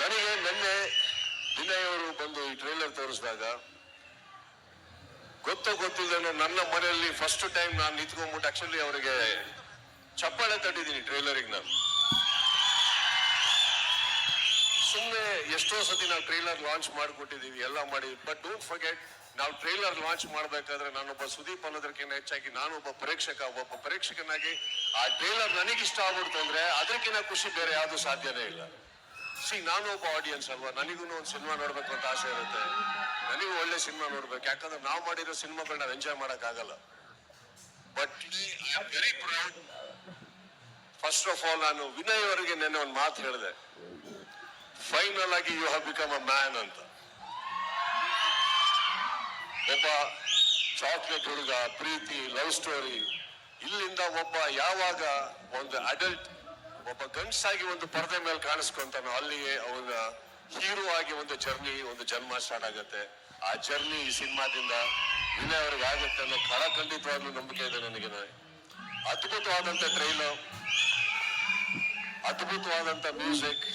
ನನಗೆ ನಿನ್ನೆ ವಿನಯ್ ಅವರು ಬಂದು ಈ ಟ್ರೈಲರ್ ತೋರಿಸಿದಾಗ, ಗೊತ್ತೋ ಗೊತ್ತಿಲ್ಲದೇನೋ ನನ್ನ ಮನೆಯಲ್ಲಿ ಫಸ್ಟ್ ಟೈಮ್ ನಾನು ನಿಂತ್ಕೊಂಡ್ಬಿಟ್ಟು ಆಕ್ಚುಲಿ ಅವರಿಗೆ ಚಪ್ಪಾಳೆ ತಟ್ಟಿದ್ದೀನಿ ಟ್ರೈಲರಿಗೆ ನಾನು. ಸುಮ್ಮನೆ ಎಷ್ಟೋ ಸತಿ ನಾವು ಟ್ರೈಲರ್ ಲಾಂಚ್ ಮಾಡಿಕೊಟ್ಟಿದ್ದೀವಿ ಎಲ್ಲ ಮಾಡಿ. ಬಟ್ ಡೋಂಟ್ ಫರ್ಗೆಟ್ ನಾವು ಟ್ರೈಲರ್ ಲಾಂಚ್ ಮಾಡಬೇಕಾದ್ರೆ ನಾನೊಬ್ಬ ಸುದೀಪ್ ಅನ್ನೋದಕ್ಕಿಂತ ಹೆಚ್ಚಾಗಿ ನಾನೊಬ್ಬ ಪ್ರೇಕ್ಷಕ, ಒಬ್ಬ ಪ್ರೇಕ್ಷಕನಾಗಿ ಆ ಟ್ರೈಲರ್ ನನಗಿಷ್ಟ ಆಗ್ಬಿಡ್ತು ಅಂದ್ರೆ ಅದಕ್ಕಿಂತ ಖುಷಿ ಬೇರೆ ಯಾವುದು ಸಾಧ್ಯನೇ ಇಲ್ಲ. ಸಿ ನಾನು ಒಬ್ಬ ಆಡಿಯನ್ಸ್ ಅಲ್ವಾ? ನನಗೂ ಒಂದು ಸಿನಿಮಾ ನೋಡ್ಬೇಕು ಅಂತ ಆಸೆ ಇರುತ್ತೆ. ನನಗೂ ಒಳ್ಳೆ ಸಿನಿಮಾ ನೋಡ್ಬೇಕು. ಯಾಕಂದ್ರೆ ನಾವು ಮಾಡಿರೋ ಸಿನಿಮಾಗಳನ್ನ ನಾವು ಎಂಜಾಯ್ ಮಾಡಕ್ ಆಗಲ್ಲ but very proud first of all ನಾನು ವಿನಯ್ ಅವರಿಗೆ ನೆನ್ನೆ ಒಂದು ಮಾತು ಹೇಳಿದೆ. ಫೈನಲ್ ಆಗಿ you have become a man ಅಂತ. ಒಬ್ಬ ಚಾಕ್ಲೇಟ್ ಹುಡುಗ, ಪ್ರೀತಿ ಲವ್ ಸ್ಟೋರಿ ಇಲ್ಲಿಂದ ಒಬ್ಬ ಯಾವಾಗ ಒಂದು ಅಡಲ್ಟ್ ಒಬ್ಬ ಗಂಡಸಾಗಿ ಒಂದು ಪರದೆ ಮೇಲೆ ಕಾಣಿಸ್ಕೊಂತಾನೋ ಅಲ್ಲಿಯೇ ಅವನ ಹೀರೋ ಆಗಿ ಒಂದು ಜರ್ನಿ ಒಂದು ಜನ್ಮ ಸ್ಟಾರ್ಟ್ ಆಗುತ್ತೆ. ಆ ಜರ್ನಿ ಈ ಸಿನಿಮಾದಿಂದ ವಿನಯ್ ಅವ್ರಿಗೆ ಆಗುತ್ತೆ ಅನ್ನೋ ಕಳ ಖಂಡಿತವಾಗ್ಲೂ ನಂಬಿಕೆ ಇದೆ ನನಗೆ. ಅದ್ಭುತವಾದಂತ ಟ್ರೈಲರ್ ಅದ್ಭುತವಾದಂತ ಮ್ಯೂಸಿಕ್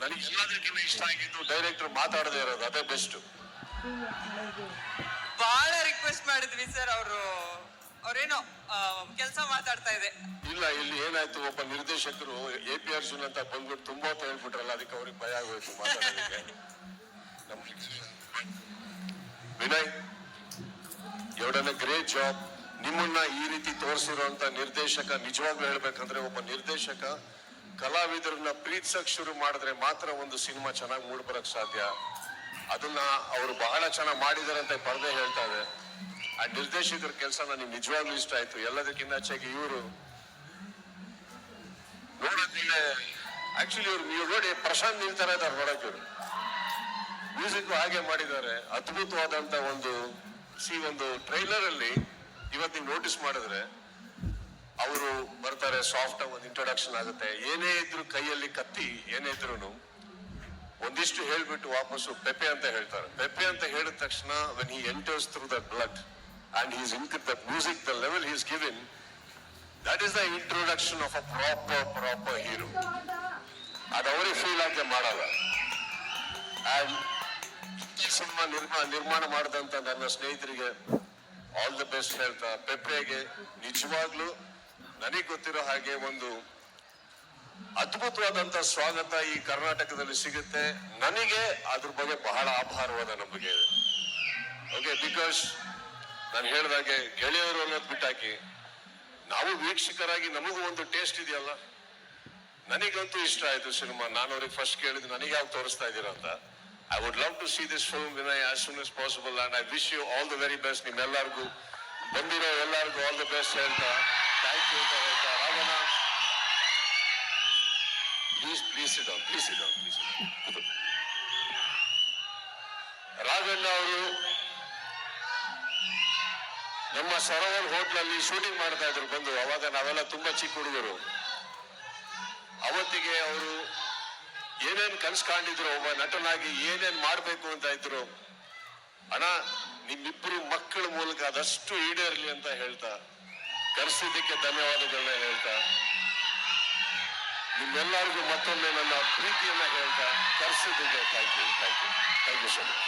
ನನಗೆ ಎಲ್ಲದಕ್ಕಿಂತ ಇಷ್ಟ ಆಗಿದ್ದು ಡೈರೆಕ್ಟರ್ ಮಾತಾಡದೇ ಇರೋದು, ಅದೇ ಬೆಸ್ಟ್ ಬಹಳ ರಿಕ್ವೆಸ್ಟ್ ಮಾಡಿದ್ವಿ ಸರ್ ಅವರು. ಅವ್ರೇನೋ ಕೆಲಸ ಮಾತಾಡ್ತಾ ಇದೆ. ಇಲ್ಲ, ಇಲ್ಲಿ ಏನಾಯ್ತು, ಒಬ್ಬ ನಿರ್ದೇಶಕರು ಎ ಪಿ ಅರ್ಜುನ್ ಅಂತ ಬಂದ್ಬಿಟ್ಟು ತುಂಬಾ ಹೊತ್ತು ಹೇಳ್ಬಿಟ್ರಲ್ಲ ಅದಕ್ಕೆ ಅವ್ರಿಗೆ ಭಯ ಆಗೋಯ್ತು ಮಾತಾಡೋದಕ್ಕೆ. ನಮ್ ವಿನಯ್, ಎರಡನೇ ಗ್ರೇಟ್ ಜಾಬ್ ನಿಮ್ಮನ್ನ ಈ ರೀತಿ ತೋರಿಸಿರುವಂತ ನಿರ್ದೇಶಕ ನಿಜವಾಗ್ಲೂ ಹೇಳ್ಬೇಕಂದ್ರೆ ಒಬ್ಬ ನಿರ್ದೇಶಕ ಕಲಾವಿದರನ್ನ ಪ್ರೀತಿಸಕ್ ಶುರು ಮಾಡಿದ್ರೆ ಮಾತ್ರ ಒಂದು ಸಿನಿಮಾ ಚೆನ್ನಾಗಿ ಮೂಡ್ ಬರಕ್ ಸಾಧ್ಯ. ಅದನ್ನ ಅವರು ಬಹಳ ಚೆನ್ನಾಗಿ ಮಾಡಿದಾರೆ ಅಂತ ಪರದೆ ಹೇಳ್ತಾ ಇದೆ. ಆ ನಿರ್ದೇಶಕರ ಕೆಲಸ ನನಗೆ ನಿಜವಾಗ್ಲೂ ಇಷ್ಟ ಆಯ್ತು. ಎಲ್ಲದಕ್ಕಿಂತ ಹೆಚ್ಚಾಗಿ ಇವರು ನೋಡೋದಿಲ್ಲ ಆಕ್ಚುಲಿ ಇವ್ರು ನೀವು ನೋಡಿ ಪ್ರಶಾಂತ್ ನಿಲ್ತಾರೆ ಇದಾರೆ ನೋಡಕ್ ಇವ್ರು. ಮ್ಯೂಸಿಕ್ ಹಾಗೆ ಮಾಡಿದ್ದಾರೆ. ಅದ್ಭುತವಾದಂತ ಒಂದು ಸಿ ಒಂದು ಟ್ರೈಲರ್ ಅಲ್ಲಿ ಇವತ್ತು ನೀವು ನೋಟಿಸ್ ಮಾಡಿದ್ರೆ ಅವರು ಬರ್ತಾರೆ ಸಾಫ್ಟ್ ಒಂದು ಇಂಟ್ರೊಡಕ್ಷನ್ ಆಗುತ್ತೆ. ಏನೇ ಇದ್ರು ಕೈಯಲ್ಲಿ ಕತ್ತಿ, ಏನೇ ಇದ್ರು ಒಂದಿಷ್ಟು ಹೇಳ್ಬಿಟ್ಟು ವಾಪಸ್ಸು ಪೆಪೆ ಅಂತ ಹೇಳ್ತಾರೆ. ಪೆಪೆ ಅಂತ ಹೇಳಿದ ತಕ್ಷಣ when he enters through the blood and he's in the music the level he's given that is the introduction of a proper proper hero ಅದು ಅವರೇ ಫೀಲ್ ಆಗದೆ ಮಾಡಲ್ಲ. ಅಂಡ್ ಸಿನಿಮಾ ನಿರ್ಮಾ, ನಿರ್ಮಾಣ ಮಾಡಿದಂತ ನನ್ನ ಸ್ನೇಹಿತರಿಗೆ ಆಲ್ ದ ಬೆಸ್ಟ್ ಹೇಳ್ತಾ, ಪೆಪೆಗೆ ನಿಜವಾಗ್ಲೂ ನನಗೆ ಗೊತ್ತಿರೋ ಹಾಗೆ ಒಂದು ಅದ್ಭುತವಾದಂತ ಸ್ವಾಗತ ಈ ಕರ್ನಾಟಕದಲ್ಲಿ ಸಿಗುತ್ತೆ. ನನಗೆ ಅದ್ರ ಬಗ್ಗೆ ಬಹಳ ಆಭಾರವಾದ ನಂಬಿಕೆ ಇದೆ. ಓಕೆ ಬಿಕಾಸ್ ನಾನು ಹೇಳಿದಾಗೆ ಗೆಳೆಯರು ಅನ್ನೋದು ಬಿಟ್ಟಾಕಿ, ನಾವು ವೀಕ್ಷಕರಾಗಿ ನಮಗೂ ಒಂದು ಟೇಸ್ಟ್ ಇದೆಯಲ್ಲ? ನನಗಂತೂ ಇಷ್ಟ ಆಯ್ತು ಸಿನಿಮಾ. ನಾನು ಅವ್ರಿಗೆ ಫಸ್ಟ್ ಕೇಳಿದ್ದು, ನನಗೆ ಯಾಕೆ ತೋರಿಸ್ತಾ ಇದ್ದೀರಾ ಅಂತ? I would love to see this film Vinay as soon as possible and I wish you all the very best ನಿಮ್ಮೆಲ್ಲರಿಗೂ ಬಂದಿರೋ ಎಲ್ಲರಿಗೂ ಆಲ್ ದ ಬೆಸ್ಟ್ ಹೇಳ್ತಾ ಥ್ಯಾಂಕ್ ಯು ಅಂತ ಹೇಳ್ತಾ ರಾಘನ ಪ್ಲೀಸ್ ಪ್ಲೀಸ್ ಇಡ್ ಪ್ಲೀಸ್ ಇಡ್ ಪ್ಲೀಸ್ ರಾಘಣ್ಣ ಅವರು ನಮ್ಮ ಸರೋವರ್ ಹೋಟ್ಲಲ್ಲಿ ಶೂಟಿಂಗ್ ಮಾಡ್ತಾ ಇದ್ರು ಬಂದು. ಅವಾಗ ನಾವೆಲ್ಲ ತುಂಬಾ ಚಿಕ್ಕ ಹುಡುಗರು. ಅವತ್ತಿಗೆ ಅವರು ಏನೇನ್ ಕನ್ಸ್ ಕಾಣಿದ್ರು ಒಬ್ಬ ನಟನಾಗಿ ಏನೇನ್ ಮಾಡ್ಬೇಕು ಅಂತ ಇದ್ರು. ಅಣ್ಣ, ನಿಮ್ಮಿಬ್ರು ಮಕ್ಕಳ ಮೂಲಕ ಅದಷ್ಟು ಈಡೇರ್ಲಿ ಅಂತ ಹೇಳ್ತಾ, ಕರೆಸಿದ್ದಕ್ಕೆ ಧನ್ಯವಾದಗಳನ್ನ ಹೇಳ್ತಾ ನಿಮ್ಮೆಲ್ಲರಿಗೂ ಮತ್ತೊಮ್ಮೆ ನನ್ನ ಪ್ರೀತಿಯನ್ನು ಹೇಳ್ತಾ ಕರೆಸಿದ್ದಕ್ಕೆ thank you thank you thank you so much